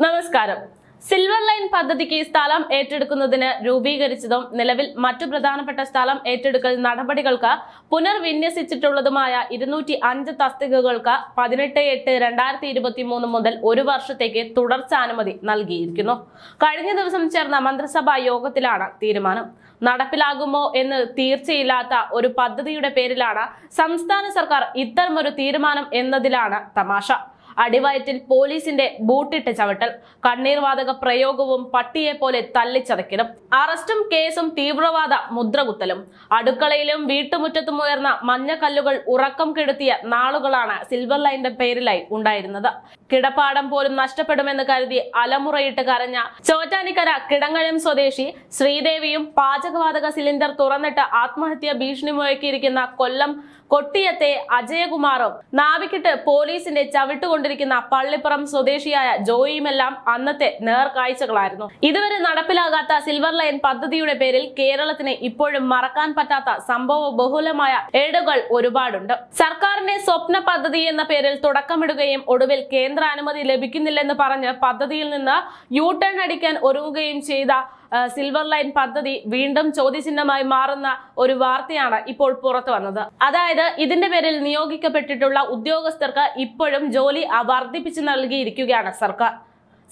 നമസ്കാരം. Silver line പദ്ധതിക്ക് സ്ഥലം ഏറ്റെടുക്കുന്നതിന് രൂപീകരിച്ചതും നിലവിൽ മറ്റു പ്രധാനപ്പെട്ട സ്ഥലം ഏറ്റെടുക്കൽ നടപടികൾക്ക് പുനർവിന്യസിച്ചിട്ടുള്ളതുമായ ഇരുന്നൂറ്റി അഞ്ച് തസ്തികകൾക്ക് പതിനെട്ട് എട്ട് രണ്ടായിരത്തി ഇരുപത്തി മൂന്ന് മുതൽ ഒരു വർഷത്തേക്ക് തുടർച്ചാനുമതി നൽകിയിരിക്കുന്നു. കഴിഞ്ഞ ദിവസം ചേർന്ന മന്ത്രിസഭാ യോഗത്തിലാണ് തീരുമാനം. നടപ്പിലാകുമോ എന്ന് തീർച്ചയില്ലാത്ത ഒരു പദ്ധതിയുടെ പേരിലാണ് സംസ്ഥാന സർക്കാർ ഇത്തരമൊരു തീരുമാനം എന്നതിലാണ് തമാശ. അടിവയറ്റിൽ പോലീസിന്റെ ബൂട്ടിട്ട് ചവിട്ടൽ. കണ്ണീർവാതക പ്രയോഗവും പട്ടിയെ പോലെ തല്ലിച്ചതയ്ക്കലും. അറസ്റ്റും കേസും തീവ്രവാദ മുദ്രകുത്തലും. അടുക്കളയിലും വീട്ടുമുറ്റത്തും ഉയർന്ന മഞ്ഞക്കല്ലുകൾ ഉറക്കം കെടുത്തിയ നാളുകളാണ് സിൽവർ ലൈന്റെ പേരിലായി ഉണ്ടായിരുന്നത്. കിടപ്പാടം പോലും നഷ്ടപ്പെടുമെന്ന് കരുതി അലമുറയിട്ട് കരഞ്ഞ ചോറ്റാനിക്കര കിടങ്ങഴം സ്വദേശി ശ്രീദേവിയും പാചകവാതക സിലിണ്ടർ തുറന്നിട്ട് ആത്മഹത്യ ഭീഷണി മുഴക്കിയിരിക്കുന്ന കൊല്ലം കൊട്ടിയത്തെ അജയകുമാറും നാവിക്കിട്ട് പോലീസിന്റെ ചവിട്ടുകൊണ്ടിരിക്കുന്ന പള്ളിപ്പുറം സ്വദേശിയായ ജോയിയുമെല്ലാം അന്നത്തെ നേർക്കാഴ്ചകളായിരുന്നു. ഇതുവരെ നടപ്പിലാകാത്ത സിൽവർ ലൈൻ പദ്ധതിയുടെ പേരിൽ കേരളത്തിന് ഇപ്പോഴും മറക്കാൻ പറ്റാത്ത സംഭവ ബഹുലമായ ഏടുകൾ ഒരുപാടുണ്ട്. സർക്കാരിന്റെ സ്വപ്ന പദ്ധതി എന്ന പേരിൽ തുടക്കമിടുകയും ഒടുവിൽ കേന്ദ്ര അനുമതി ലഭിക്കുന്നില്ലെന്ന് പറഞ്ഞ് പദ്ധതിയിൽ നിന്ന് യു ടേൺ അടിക്കാൻ ഒരുങ്ങുകയും ചെയ്ത സിൽവർ ലൈൻ പദ്ധതി വീണ്ടും ചോദ്യചിഹ്നമായി മാറുന്ന ഒരു വാർത്തയാണ് ഇപ്പോൾ പുറത്തു വന്നത്. അതായത് ഇതിന്റെ പേരിൽ നിയോഗിക്കപ്പെട്ടിട്ടുള്ള ഉദ്യോഗസ്ഥർക്ക് ഇപ്പോഴും ജോലി വർദ്ധിപ്പിച്ചു നൽകിയിരിക്കുകയാണ് സർക്കാർ.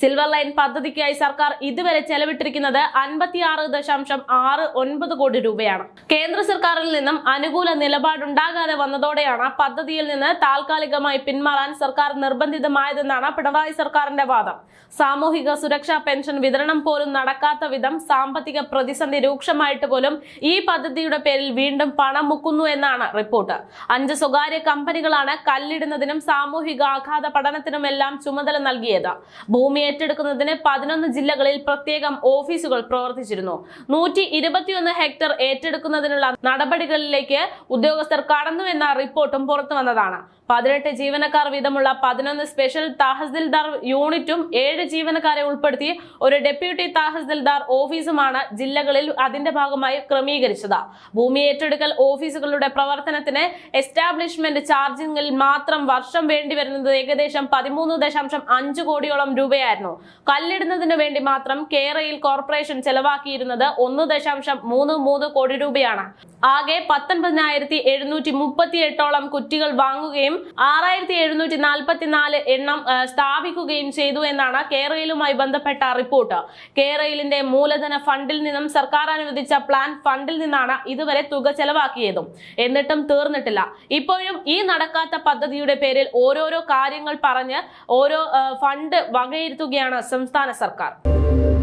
സിൽവർ ലൈൻ പദ്ധതിക്കായി സർക്കാർ ഇതുവരെ ചെലവിട്ടിരിക്കുന്നത് അൻപത്തിയാറ് ദശാംശം ആറ് ഒൻപത് കോടി രൂപയാണ്. കേന്ദ്ര സർക്കാരിൽ നിന്നും അനുകൂല നിലപാടുണ്ടാകാതെ വന്നതോടെയാണ് പദ്ധതിയിൽ നിന്ന് താൽക്കാലികമായി പിന്മാറാൻ സർക്കാർ നിർബന്ധിതമായതെന്നാണ് പിണറായി സർക്കാരിന്റെ വാദം. സാമൂഹിക സുരക്ഷാ പെൻഷൻ വിതരണം പോലും നടക്കാത്ത വിധം സാമ്പത്തിക പ്രതിസന്ധി രൂക്ഷമായിട്ട് പോലും ഈ പദ്ധതിയുടെ പേരിൽ വീണ്ടും പണം മുക്കുന്നു എന്നാണ് റിപ്പോർട്ട്. അഞ്ച് സ്വകാര്യ കമ്പനികളാണ് കല്ലിടുന്നതിനും സാമൂഹിക ആഘാത പഠനത്തിനുമെല്ലാം ചുമതല നൽകിയത്. ഭൂമി ഏറ്റെടുക്കുന്നതിന് പതിനൊന്ന് ജില്ലകളിൽ പ്രത്യേകം ഓഫീസുകൾ പ്രവർത്തിച്ചിരുന്നു. നൂറ്റി ഇരുപത്തിയൊന്ന് ഹെക്ടർ ഏറ്റെടുക്കുന്നതിനുള്ള നടപടികളിലേക്ക് ഉദ്യോഗസ്ഥർ കടന്നുവെന്ന റിപ്പോർട്ടും പുറത്തു വന്നതാണ്. പതിനെട്ട് ജീവനക്കാർ വീതമുള്ള പതിനൊന്ന് സ്പെഷ്യൽ തഹസിൽദാർ യൂണിറ്റും ഏഴ് ജീവനക്കാരെ ഉൾപ്പെടുത്തി ഒരു ഡെപ്യൂട്ടി തഹസിൽദാർ ഓഫീസുമാണ് ജില്ലകളിൽ അതിന്റെ ഭാഗമായി ക്രമീകരിച്ചത്. ഭൂമി ഏറ്റെടുക്കൽ ഓഫീസുകളുടെ പ്രവർത്തനത്തിന് എസ്റ്റാബ്ലിഷ്മെന്റ് ചാർജിങ്ങിൽ മാത്രം വർഷം വേണ്ടി വരുന്നത് ഏകദേശം പതിമൂന്ന് ദശാംശം അഞ്ച് കോടിയോളം രൂപയായിരുന്നു കല്ലിടുന്നതിന് വേണ്ടി മാത്രം കേരയിൽ കോർപ്പറേഷൻ ചെലവാക്കിയിരുന്നത് ഒന്ന് ദശാംശം മൂന്ന് മൂന്ന് കോടി രൂപയാണ്. ആകെ പത്തൊൻപതിനായിരത്തി എഴുന്നൂറ്റി മുപ്പത്തി എട്ടോളം കുറ്റികൾ വാങ്ങുകയും ആറായിരത്തി എഴുന്നൂറ്റി നാൽപ്പത്തിനാല് എണ്ണം സ്ഥാപിക്കുകയും ചെയ്തു എന്നാണ് കേരളയിലുമായി ബന്ധപ്പെട്ട റിപ്പോർട്ട്. കേരളിന്റെ മൂലധന ഫണ്ടിൽ നിന്നും സർക്കാർ അനുവദിച്ച പ്ലാൻ ഫണ്ടിൽ നിന്നാണ് ഇതുവരെ തുക ചെലവാക്കിയതും. എന്നിട്ടും തീർന്നിട്ടില്ല. ഇപ്പോഴും ഈ നടക്കാത്ത പദ്ധതിയുടെ പേരിൽ ഓരോരോ കാര്യങ്ങൾ പറഞ്ഞ് ഓരോ ഫണ്ട് ഫണ്ട് तो संस्थान सरकार।